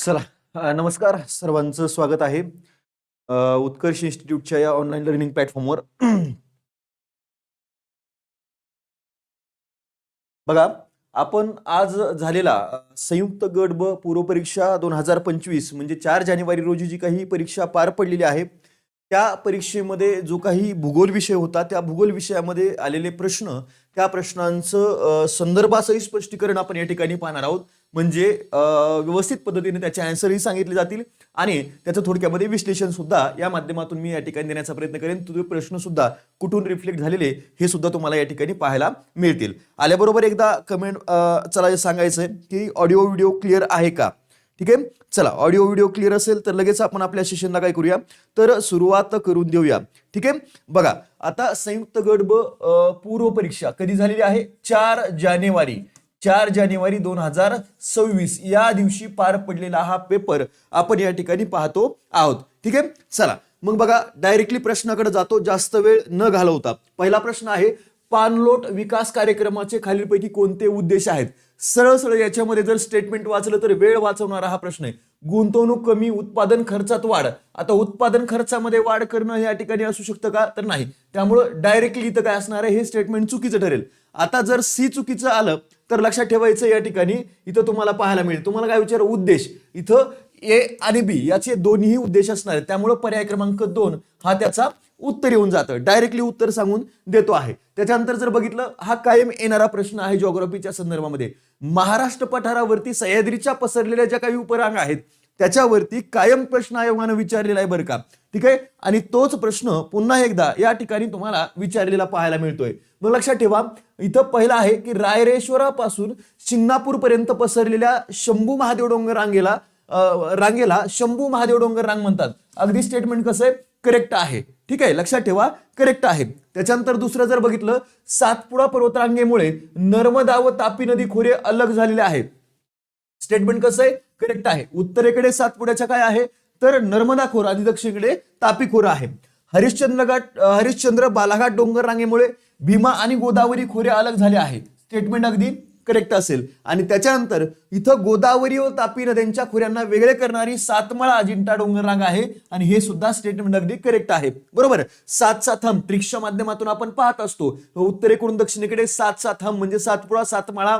चला नमस्कार. सर्वांचं स्वागत आहे. उत्कर्ष इन्स्टिट्यूटच्या या ऑनलाईन लर्निंग प्लॅटफॉर्मवर बघा आपण आज झालेला संयुक्त गट ब पूर्व परीक्षा दोन हजार पंचवीस म्हणजे चार जानेवारी रोजी जी काही परीक्षा पार पडलेली आहे त्या परीक्षेमध्ये जो काही भूगोल विषय होता त्या भूगोल विषयामध्ये आलेले प्रश्न त्या प्रश्नांचं संदर्भासही स्पष्टीकरण आपण या ठिकाणी पाहणार आहोत. म्हणजे व्यवस्थित पद्धतीने त्याचे आन्सरही सांगितले जातील. आणि त्याचं थोडक्यामध्ये विश्लेषण सुद्धा या माध्यमातून मी या ठिकाणी देण्याचा प्रयत्न करेन. तुझे प्रश्न सुद्धा कुठून रिफ्लेक्ट झालेले हे सुद्धा तुम्हाला या ठिकाणी पाहायला मिळतील. आल्याबरोबर एकदा कमेंट चला सांगायचं आहे की ऑडिओ व्हिडिओ क्लिअर आहे का? ठीक आहे? चला ऑडिओ व्हिडिओ क्लिअर असेल तर लगेच आपण आपल्या सेशनला काय करूया? तर सुरुवात करून देऊया. ठीक आहे? बघा आता संयुक्त गट ब पूर्व परीक्षा कधी झालेली आहे? चार जानेवारी. चार जानेवारी दोन हजार सव्वीस. या दिवशी पार पडलेला हा पेपर आपण या ठिकाणी पाहतो आहोत. ठीक आहे? चला. मग बघा डायरेक्टली प्रश्नाकडे जातो. जास्त वेळ न घालवता. पहिला प्रश्न आहे पाणलोट विकास कार्यक्रमाचे खालीलपैकी कोणते उद्देश आहेत? सरळ सरळ याच्यामध्ये जर स्टेटमेंट वाचलं तर वेळ वाचवणारा हा प्रश्न आहे. गुंतवणूक कमी उत्पादन खर्चात वाढ. आता उत्पादन खर्चामध्ये वाढ करणं या ठिकाणी असू शकतं का? तर नाही. त्यामुळं डायरेक्टली इथं काय असणार आहे? हे स्टेटमेंट चुकीचं ठरेल. आता जर सी चुकीचं आलं तर लक्षात ठेवायचं या ठिकाणी इथं तुम्हाला पाहायला मिळेल. तुम्हाला काय विचार? उद्देश. इथं ए आणि बी याचे दोन्ही उद्देश असणार आहेत. त्यामुळं पर्याय क्रमांक दोन हा त्याचा उत्तर येऊन जातं. डायरेक्टली उत्तर सांगून देतो आहे. त्याच्यानंतर जर बघितलं हा कायम येणारा प्रश्न आहे जॉग्रॉफीच्या संदर्भामध्ये. महाराष्ट्र पठारावरती सह्याद्रीच्या पसरलेल्या ज्या काही उपरांग आहेत त्याच्यावरती कायम प्रश्न आयोगानं विचारलेला आहे बरं का. ठीक आहे? आणि तोच प्रश्न पुन्हा एकदा या ठिकाणी तुम्हाला विचारलेला पाहायला मिळतोय. मग लक्षात ठेवा इथं पहिला आहे की रायरेश्वरापासून शिंगणापूरपर्यंत पसरलेल्या शंभू महादेव डोंगर रांगेला रांगेला शंभू महादेव डोंगर रांग म्हणतात. अगदी स्टेटमेंट कसं आहे? करेक्ट आहे. ठीक आहे? लक्षात ठेवा करेक्ट आहे. त्याच्यानंतर दुसरं जर बघितलं सातपुडा पर्वतरांगेमुळे नर्मदा व तापी नदी खोरे अलग झालेले आहेत. स्टेटमेंट कसं आहे? करेक्ट आहे. उत्तरेकडे सातपुड्याच्या काय आहे? तर नर्मदा खोर आणि दक्षिणेकडे तापी खोर आहे. हरिश्चंद्र घाट हरिश्चंद्र बालाघाट डोंगर रांगेमुळे भीमा आणि गोदावरी खोरे अलग झाले आहे. स्टेटमेंट अगदी करेक्ट असेल. आणि त्याच्यानंतर इथं गोदावरी व तापी नद्यांच्या खोऱ्यांना वेगळे करणारी सातमाळा अजिंठा डोंगर रांग आहे. आणि हे सुद्धा स्टेटमेंट अगदी करेक्ट आहे. बरोबर? सात सात हम ट्रिक्सच्या माध्यमातून आपण पाहत असतो. उत्तरेकडून दक्षिणेकडे सात सात हम म्हणजे सातपुळा सातमाळा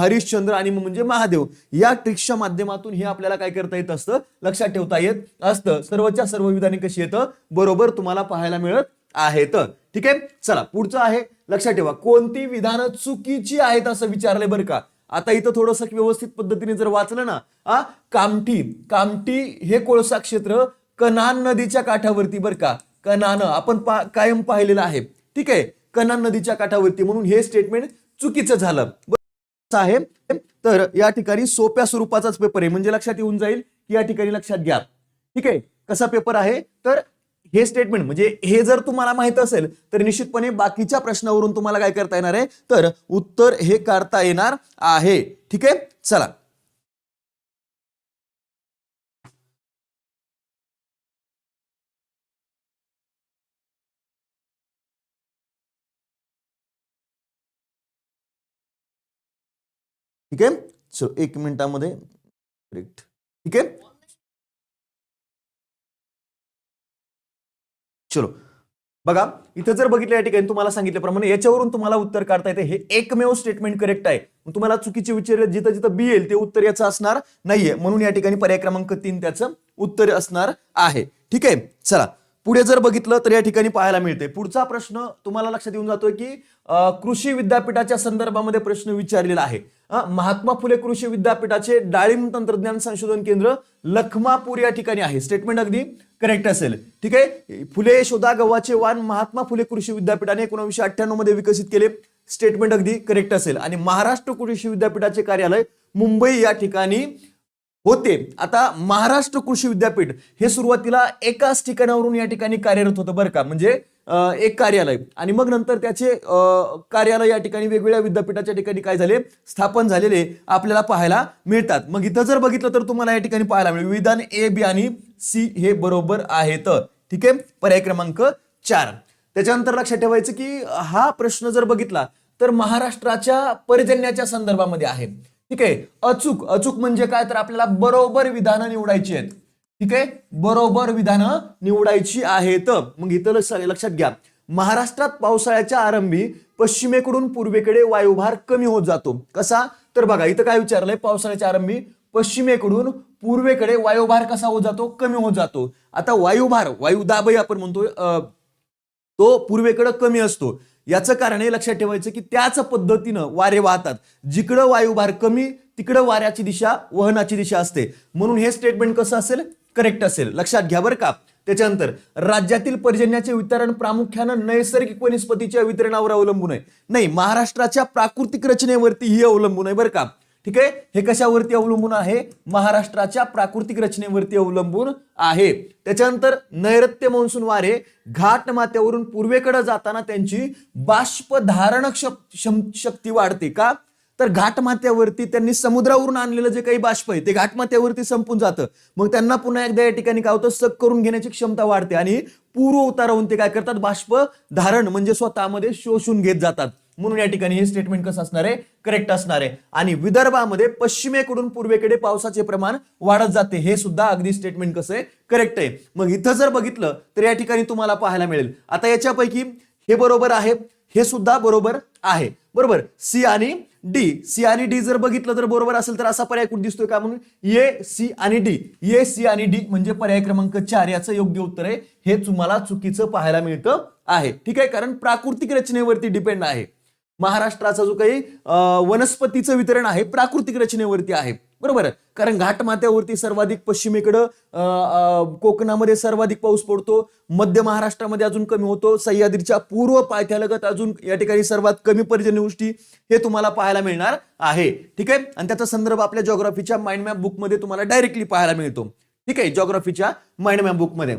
हरिश्चंद्र आणि म्हणजे महादेव. या ट्रिक्सच्या माध्यमातून हे आपल्याला काय करता येत असतं? लक्षात ठेवता येत असतं. सर्वच्या सर्व विधाने कशी येतं? बरोबर तुम्हाला पाहायला मिळत आहेत. ठीक आहे? चला पुढचं आहे. लक्षात ठेवा. कोणती विधानं चुकीची आहेत असं विचारलंय बरं का? आता इथं थोडंसं व्यवस्थित पद्धतीने जर वाचलं ना आ कामठी. कामठी हे कोळसा क्षेत्र कनान नदीच्या काठावरती बरं का? कनान. आपण पा कायम पाहिलेलं आहे. ठीक आहे? कनान नदीच्या काठावरती. म्हणून हे स्टेटमेंट चुकीचं झालं. आहे. तर या ठिकाणी सोप्या स्वरूपाचाच पेपर आहे. म्हणजे लक्षात येऊन जाईल की या ठिकाणी लक्षात घ्या. ठीक आहे? कसा पेपर आहे? तर हे स्टेटमेंट म्हणजे हे जर तुम्हाला माहीत असेल तर निश्चितपणे बाकीच्या प्रश्नावरून तुम्हाला काय करता येणार आहे? तर उत्तर हे काढता येणार आहे. ठीक आहे? चला. ठीक आहे? सो एक मिनिटामध्ये करेक्ट ठीक आहे? चलो. बघा इथं जर बघितलं या ठिकाणी तुम्हाला सांगितल्याप्रमाणे याच्यावरून तुम्हाला उत्तर काढता येते. हे एकमेव स्टेटमेंट करेक्ट आहे. मग तुम्हाला चुकीचे विचार जिथं जिथं बी येईल ते उत्तर याचं असणार नाहीये. म्हणून या ठिकाणी पर्याय क्रमांक तीन त्याचं उत्तर असणार आहे. ठीक आहे? चला. पुढे जर बघितलं तर या ठिकाणी पाहायला मिळते पुढचा प्रश्न तुम्हाला लक्षात येऊन जातोय की कृषी विद्यापीठाच्या संदर्भामध्ये प्रश्न विचारलेला आहे. महात्मा फुले कृषी विद्यापीठाचे डाळिंब तंत्रज्ञान संशोधन केंद्र लखमापूर या ठिकाणी आहे. स्टेटमेंट अगदी करेक्ट असेल. ठीक आहे? फुले शोधा गव्हाचे वाण महात्मा फुले कृषी विद्यापीठाने एकोणीसशे अठ्ठ्याण्णवमध्ये विकसित केले. स्टेटमेंट अगदी करेक्ट असेल. आणि महाराष्ट्र कृषी विद्यापीठाचे कार्यालय मुंबई या ठिकाणी होते. आता महाराष्ट्र कृषी विद्यापीठ हे सुरुवातीला एकाच ठिकाणावरून या ठिकाणी कार्यरत होतं बरं का. म्हणजे एक कार्यालय. आणि मग नंतर त्याचे कार्यालय या ठिकाणी वेगवेगळ्या विद्यापीठाच्या ठिकाणी काय झाले? स्थापन झालेले आपल्याला पाहायला मिळतात. मग इथं जर बघितलं तर तुम्हाला या ठिकाणी पाहायला मिळेल. विधान ए बी आणि सी हे बरोबर आहेत. ठीक आहे? पर्याय क्रमांक चार. त्याच्यानंतर लक्षात ठेवायचं की हा प्रश्न जर बघितला तर महाराष्ट्राच्या पर्जन्याच्या संदर्भामध्ये आहे. ठीक आहे? अचूक अचूक म्हणजे काय? तर आपल्याला बरोबर विधानं निवडायची आहेत. ठीक आहे? बरोबर विधानं निवडायची आहेत. मग इथं लक्ष- लक्षात घ्या. महाराष्ट्रात पावसाळ्याच्या आरंभी पश्चिमेकडून पूर्वेकडे वायुभार कमी होत जातो. कसा? तर बघा इथं काय विचारलंय? पावसाळ्याच्या आरंभी पश्चिमेकडून पूर्वेकडे वायुभार कसा होत जातो? कमी होत जातो. आता वायुभार वायुदाबही आपण म्हणतोय तो पूर्वेकडे कमी असतो. याचं कारण हे लक्षात ठेवायचं की त्याच पद्धतीनं वारे वाहतात. जिकडं वायुभार कमी तिकडं वाऱ्याची दिशा वहनाची दिशा असते. म्हणून हे स्टेटमेंट कसं असेल? करेक्ट असेल. लक्षात घ्या बरं का. त्याच्यानंतर राज्यातील पर्जन्याचे वितरण प्रामुख्यानं नैसर्गिक वनस्पतीच्या वितरणावर अवलंबून आहे. नाही महाराष्ट्राच्या प्राकृतिक रचनेवरती ही अवलंबून आहे बरं का. ठीक आहे? हे कशावरती अवलंबून आहे? महाराष्ट्राच्या प्राकृतिक रचनेवरती अवलंबून आहे. त्याच्यानंतर नैऋत्य मान्सून वारे घाट माथ्यावरून पूर्वेकडे जाताना त्यांची बाष्प धारण शक्ती वाढते का? तर घाटमाथ्यावरती त्यांनी समुद्रावरून आणलेलं जे काही बाष्प आहे ते घाटमाथ्यावरती संपून जातं. मग त्यांना पुन्हा एकदा या ठिकाणी काय होतं? सक करून घेण्याची क्षमता वाढते आणि पूर्व उतारावून ते काय करतात? बाष्प धारण म्हणजे स्वतःमध्ये शोषून घेत जातात. म्हणून या ठिकाणी हे स्टेटमेंट कसं असणार आहे? करेक्ट असणार आहे. आणि विदर्भामध्ये पश्चिमेकडून पूर्वेकडे पावसाचे प्रमाण वाढत जाते. हे सुद्धा अगदी स्टेटमेंट कसं आहे? करेक्ट आहे. मग इथं जर बघितलं तर या ठिकाणी तुम्हाला पाहायला मिळेल. आता याच्यापैकी हे बरोबर आहे. हे सुद्धा बरोबर आहे. बरोबर? सी आणि डी. सी आणि डी जर बघितलं तर बरोबर असेल तर असा पर्याय कुठे दिसतोय का म्हणून? ए सी आणि डी. ए सी आणि डी म्हणजे पर्याय क्रमांक चार. याचं योग्य उत्तर आहे. हे तुम्हाला चुकीचं पाहायला मिळतं आहे. ठीक आहे? कारण प्राकृतिक रचनेवरती डिपेंड आहे. महाराष्ट्राचा जो काही वनस्पतीचं वितरण आहे प्राकृतिक रचनेवरती आहे. बरोबर? कारण घाटमाथ्यावरती सर्वाधिक पश्चिमेकडं कोकणामध्ये सर्वाधिक पाऊस पडतो मध्य महाराष्ट्रामध्ये अजून कमी होतो सह्याद्रीच्या पूर्व पायथ्यालगत अजून या ठिकाणी सर्वात कमी पर्जन्यवृष्टी हे तुम्हाला पाहायला मिळणार आहे. ठीक आहे? आणि त्याचा संदर्भ आपल्या जॉग्राफीच्या माइंड मॅप बुकमध्ये तुम्हाला डायरेक्टली पाहायला मिळतो. ठीक आहे? जॉग्राफीच्या माइंड मॅप बुकमध्ये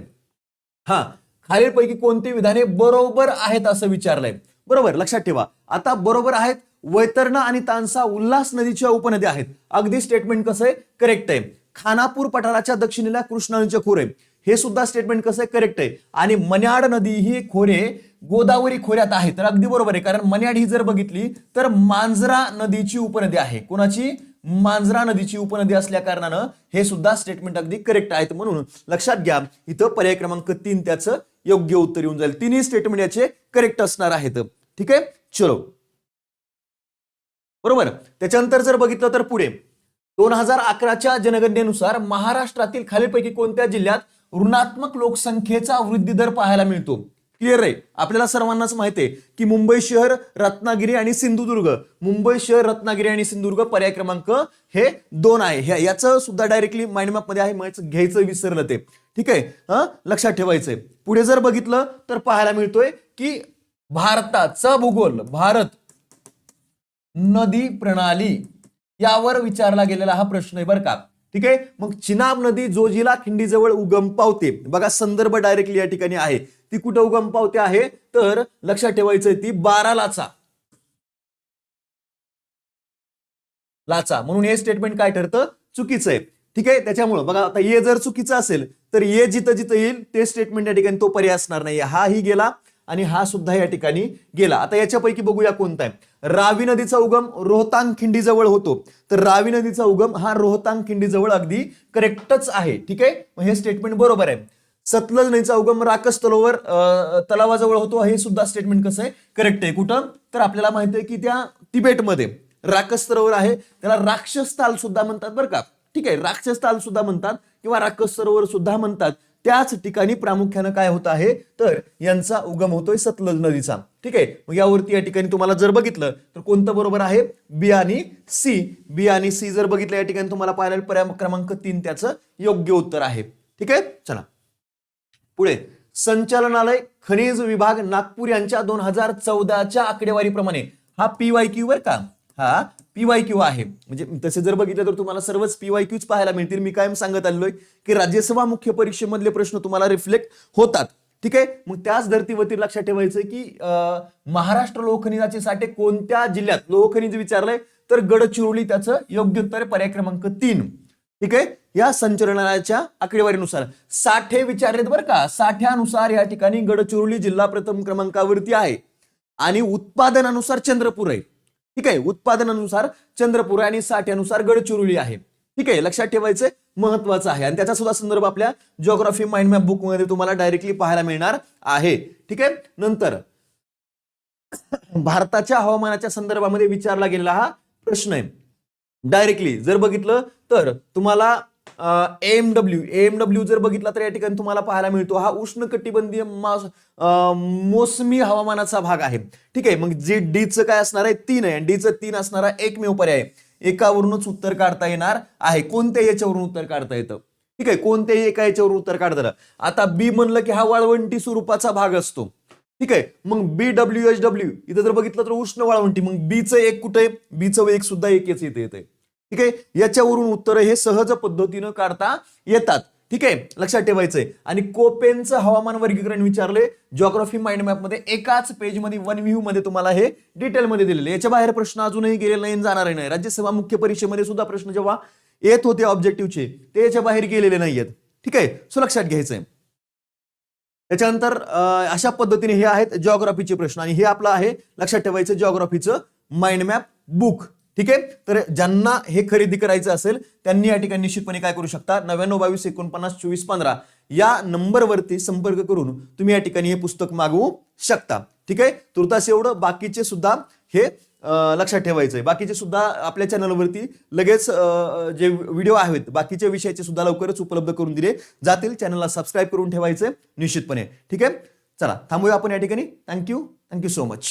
हा. खालीलपैकी कोणती विधाने बरोबर आहेत असं विचारलंय? बरोबर लक्षात ठेवा. आता बरोबर आहेत वैतरणा आणि तानसा उल्हास नदीच्या उपनद्या आहेत. अगदी स्टेटमेंट कसं आहे? करेक्ट आहे. खानापूर पठाराच्या दक्षिणेला कृष्णा नदीचे खोरे हे सुद्धा स्टेटमेंट कसं आहे? करेक्ट आहे. आणि मन्याड नदी ही खोरे गोदावरी खोऱ्यात आहे. तर अगदी बरोबर आहे. कारण मन्याड ही जर बघितली तर मांजरा नदीची उपनदी आहे. कोणाची? मांजरा नदीची उपनदी असल्या कारणानं हे सुद्धा स्टेटमेंट अगदी करेक्ट आहेत म्हणून लक्षात घ्या. इथं पर्याय क्रमांक तीन त्याचं योग्य उत्तर येऊन जाईल. तिन्ही स्टेटमेंट याचे करेक्ट असणार आहेत. ठीक आहे? चलो. बरोबर? त्याच्यानंतर जर बघितलं तर पुढे. दोन हजार अकराच्या जनगणनेनुसार महाराष्ट्रातील खालीलपैकी कोणत्या जिल्ह्यात ऋणात्मक लोकसंख्येचा वृद्धी दर पाहायला मिळतो? क्लिअर आहे? आपल्याला सर्वांनाच माहिती आहे की मुंबई शहर रत्नागिरी आणि सिंधुदुर्ग. मुंबई शहर रत्नागिरी आणि सिंधुदुर्ग पर्याय क्रमांक हे दोन आहे. याचं सुद्धा डायरेक्टली माइंडमॅपमध्ये मध्ये आहे. घ्यायचं विसरलं ते. ठीक आहे? हा? लक्षात ठेवायचंय. पुढे जर बघितलं तर पाहायला मिळतोय की भारताचा भूगोल भारत नदी प्रणाली यावर विचारला गेलेला हा प्रश्न आहे बरं का. ठीक आहे? मग चिनाब नदी जोजिला खिंडीजवळ उगम पावते. बघा संदर्भ डायरेक्टली या ठिकाणी आहे. ती कुठं उगम पावते आहे? तर लक्षात ठेवायचंय ती बारा लाचा. लाचा. म्हणून हे स्टेटमेंट काय ठरतं? चुकीचं आहे. ठीक आहे? त्याच्यामुळं बघा आता ये जर चुकीचं असेल तर ये जिथं जिथं येईल ते स्टेटमेंट या ठिकाणी तो पर्याय असणार नाही हा ही गेला आणि हा सुद्धा या ठिकाणी गेला. आता याच्यापैकी बघूया कोणता आहे. रावी नदीचा उगम रोहतांग खिंडीजवळ होतो. तर रावी नदीचा उगम हा रोहतांग खिंडीजवळ अगदी करेक्टच आहे. ठीक आहे? हे स्टेटमेंट बरोबर आहे. सतलज नदीचा उगम राकस तलोवर तलावाजवळ होतो हे सुद्धा स्टेटमेंट कसं आहे? करेक्ट आहे. कुठं? तर आपल्याला माहिती आहे की त्या तिबेटमध्ये राकस सरोवर आहे. त्याला राक्षस ताल सुद्धा म्हणतात बरं का. ठीक आहे. राक्षस ताल सुद्धा म्हणतात किंवा राकस सरोवर सुद्धा म्हणतात. त्याच ठिकाणी प्रामुख्यानं काय होत आहे? तर यांचा उगम होतोय सतलज नदीचा. ठीक आहे? मग यावरती या ठिकाणी तुम्हाला जर बघितलं तर कोणतं बरोबर आहे? बी आणि सी. बी आणि सी जर बघितलं या ठिकाणी तुम्हाला पाहायला पर्याय क्रमांक तीन त्याचं योग्य उत्तर आहे. ठीक आहे? चला. पुढे संचालनालय खनिज विभाग नागपूर यांच्या दोन हजार चौदाच्या आकडेवारीप्रमाणे हा पीवाय क्यू वर का? हा पीवाय क्यू आहे. म्हणजे तसे जर बघितलं तर तुम्हाला सर्वच पीवाय क्यूच पाहायला मिळतील. मी कायम सांगत आलेलोय की राज्यसभा मुख्य परीक्षेमधले प्रश्न तुम्हाला रिफ्लेक्ट होतात. ठीक आहे? मग त्याच धर्तीवरती लक्षात ठेवायचं की अं, महाराष्ट्र लोहखनिजाचे साठे कोणत्या जिल्ह्यात? लोहखनिज विचारलंय तर गडचिरोली त्याचं योग्य उत्तर पर्याय क्रमांक तीन. ठीक आहे? या संचलनालयाच्या आकडेवारीनुसार साठे विचारलेत बरं का. साठ्यानुसार या ठिकाणी गडचिरोली जिल्हा प्रथम क्रमांकावरती आहे. आणि उत्पादनानुसार चंद्रपूर आहे. ठीक आहे? उत्पादनानुसार चंद्रपूर आणि साठ्यानुसार गडचिरोली आहे. ठीक आहे? लक्षात ठेवायचं महत्वाचं आहे. आणि त्याचा सुद्धा संदर्भ आपल्या जिओग्राफी माइंड मॅप बुकमध्ये तुम्हाला डायरेक्टली पाहायला मिळणार आहे. ठीक आहे? नंतर भारताच्या हवामानाच्या संदर्भामध्ये विचारला गेलेला हा प्रश्न आहे. डायरेक्टली जर बघितलं तर तुम्हाला एम डब्ल्यू एम डब्ल्यू जर बघितला तर या ठिकाणी तुम्हाला पाहायला मिळतो हा उष्णकटिबंधीय कटिबंधीय मोसमी हवामानाचा भाग आहे. ठीक आहे मग जे डीचं काय असणार आहे? तीन आहे. डीचं तीन असणारा एकमेव पर्याय आहे. एकावरूनच उत्तर काढता येणार आहे. कोणत्याही याच्यावरून उत्तर काढता येतं. ठीक आहे कोणत्याही एका याच्यावरून उत्तर काढता आता बी म्हणलं की हा वाळवंटी स्वरूपाचा भाग असतो. ठीक आहे मग बी डब्ल्यू एच डब्ल्यू इथं जर बघितलं तर उष्ण वाळवंटी. मग बीचं एक कुठे बीचं एक सुद्धा एक येते येते ठीक आहे? याच्यावरून उत्तर हे सहज पद्धतीनं काढता येतात. ठीक आहे? लक्षात ठेवायचंय. आणि कोपेनचं हवामान वर्गीकरण विचारले ज्योग्राफी माइंड मॅपमध्ये एकाच पेजमध्ये वन व्ह्यू मध्ये तुम्हाला हे डिटेलमध्ये दिलेले याच्या बाहेर प्रश्न अजूनही गेलेला नाही जाणार नाही. राज्यसभा मुख्य परीक्षेमध्ये सुद्धा प्रश्न जेव्हा येत होते ऑब्जेक्टिव्हचे ते याच्या बाहेर गेलेले नाहीयेत. ठीक आहे? सो लक्षात घ्यायचंय. त्याच्यानंतर अशा पद्धतीने हे आहेत जिओग्राफीचे प्रश्न. आणि हे आपलं आहे लक्षात ठेवायचं जिओग्राफीचं माइंड मॅप बुक ठीक आहे? तर ज्यांना हे खरेदी करायचं असेल त्यांनी या ठिकाणी निश्चितपणे काय करू शकता? नव्याण्णव बावीस एकोणपन्नास चोवीस पंधरा या नंबरवरती संपर्क करून तुम्ही या ठिकाणी हे पुस्तक मागवू शकता. ठीक आहे? तुर्तास एवढं बाकीचे सुद्धा हे लक्षात लक्षात ठेवायचंय बाकीचे सुद्धा आपल्या चॅनलवरती लगेच जे व्हिडिओ आहेत बाकीच्या विषयाचे सुद्धा लवकरच उपलब्ध करून दिले जातील. चॅनलला सबस्क्राईब करून ठेवायचे निश्चितपणे. ठीक आहे? चला थांबूया आपण या ठिकाणी. Thank you thank you so much